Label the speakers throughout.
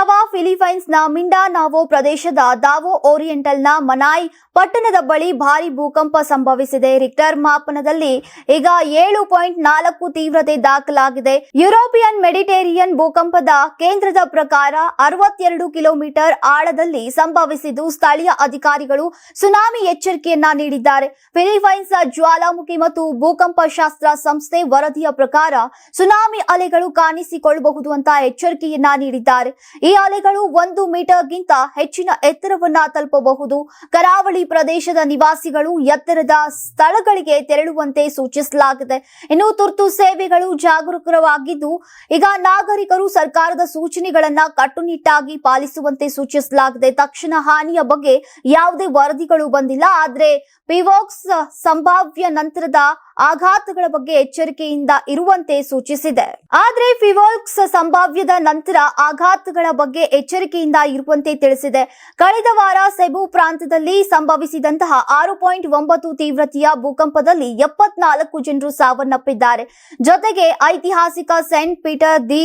Speaker 1: দাবা ಫಿಲಿಪೈನ್ಸ್ನ ಮಿಂಡಾನಾವೋ ಪ್ರದೇಶದ ದಾವೋ ಓರಿಯೆಂಟಲ್ನ ಮನಾಯ್ ಪಟ್ಟಣದ ಬಳಿ ಭಾರಿ ಭೂಕಂಪ ಸಂಭವಿಸಿದೆ. ರಿಕ್ಟರ್ ಮಾಪನದಲ್ಲಿ ಈಗ ಏಳು ಪಾಯಿಂಟ್ ನಾಲ್ಕು ತೀವ್ರತೆ ದಾಖಲಾಗಿದೆ. ಯುರೋಪಿಯನ್ ಮೆಡಿಟೇರಿಯನ್ ಭೂಕಂಪದ ಕೇಂದ್ರದ ಪ್ರಕಾರ ಅರವತ್ತೆರಡು ಕಿಲೋಮೀಟರ್ ಆಳದಲ್ಲಿ ಸಂಭವಿಸಿದ್ದು, ಸ್ಥಳೀಯ ಅಧಿಕಾರಿಗಳು ಸುನಾಮಿ ಎಚ್ಚರಿಕೆಯನ್ನ ನೀಡಿದ್ದಾರೆ. ಫಿಲಿಪೈನ್ಸ್ ಜ್ವಾಲಾಮುಖಿ ಮತ್ತು ಭೂಕಂಪ ಶಾಸ್ತ್ರ ಸಂಸ್ಥೆ ವರದಿಯ ಪ್ರಕಾರ ಸುನಾಮಿ ಅಲೆಗಳು ಕಾಣಿಸಿಕೊಳ್ಳಬಹುದು ಅಂತ ಎಚ್ಚರಿಕೆಯನ್ನ ನೀಡಿದ್ದಾರೆ. ಈ ಅಲೆಗಳು ಒಂದು ಮೀಟರ್ಗಿಂತ ಹೆಚ್ಚಿನ ಎತ್ತರವನ್ನ ತಲುಪಬಹುದು. ಕರಾವಳಿ ಪ್ರದೇಶದ ನಿವಾಸಿಗಳು ಎತ್ತರದ ಸ್ಥಳಗಳಿಗೆ ತೆರಳುವಂತೆ ಸೂಚಿಸಲಾಗಿದೆ. ಇನ್ನು ತುರ್ತು ಸೇವೆಗಳು ಜಾಗರೂಕರವಾಗಿದ್ದು ಈಗ ನಾಗರಿಕರು ಸರ್ಕಾರದ ಸೂಚನೆಗಳನ್ನ ಕಟ್ಟುನಿಟ್ಟಾಗಿ ಪಾಲಿಸುವಂತೆ ಸೂಚಿಸಲಾಗಿದೆ. ತಕ್ಷಣ ಹಾನಿಯ ಬಗ್ಗೆ ಯಾವುದೇ ವರದಿಗಳು ಬಂದಿಲ್ಲ. ಆದ್ರೆ ಪಿವಾಕ್ಸ್ ಸಂಭಾವ್ಯ ನಂತರದ ಆಘಾತಗಳ ಬಗ್ಗೆ ಎಚ್ಚರಿಕೆಯಿಂದ ಇರುವಂತೆ ಸೂಚಿಸಿದೆ. ಆದ್ರೆ ಫಿವಾಕ್ಸ್ ಸಂಭಾವ್ಯದ ನಂತರ ಆಘಾತಗಳ ಬಗ್ಗೆ ಎಚ್ಚರಿಕೆಯಿಂದ ಇರುವಂತೆ ತಿಳಿಸಿದೆ. ಕಳೆದ ವಾರ ಸೆಬು ಪ್ರಾಂತದಲ್ಲಿ ಸಂಭವಿಸಿದಂತಹ ಆರು ಪಾಯಿಂಟ್ ಒಂಬತ್ತು ತೀವ್ರತೆಯ ಭೂಕಂಪದಲ್ಲಿ ಎಪ್ಪತ್ನಾಲ್ಕು ಜನರು ಸಾವನ್ನಪ್ಪಿದ್ದಾರೆ. ಜೊತೆಗೆ ಐತಿಹಾಸಿಕ Saint Peter the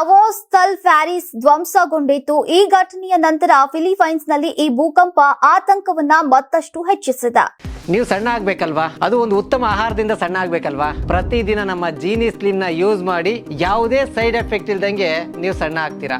Speaker 1: Apostle Parish ಧ್ವಂಸಗೊಂಡಿತ್ತು. ಈ ಘಟನೆಯ ನಂತರ ಫಿಲಿಪೈನ್ಸ್ನಲ್ಲಿ ಈ ಭೂಕಂಪ ಆತಂಕವನ್ನ ಮತ್ತಷ್ಟು ಹೆಚ್ಚಿಸಿದೆ.
Speaker 2: ನೀವು ಸಣ್ಣ ಆಗ್ಬೇಕಲ್ವಾ? ಅದು ಒಂದು ಉತ್ತಮ ಆಹಾರದಿಂದ ಸಣ್ಣ ಆಗ್ಬೇಕಲ್ವಾ? ಪ್ರತಿದಿನ ನಮ್ಮ ಜೀನಿ ಸ್ಲಿಮ್ನ ಯೂಸ್ ಮಾಡಿ ಯಾವುದೇ ಸೈಡ್ ಎಫೆಕ್ಟ್ ಇಲ್ದಂಗೆ ನೀವು ಸಣ್ಣ ಆಗ್ತೀರಾ?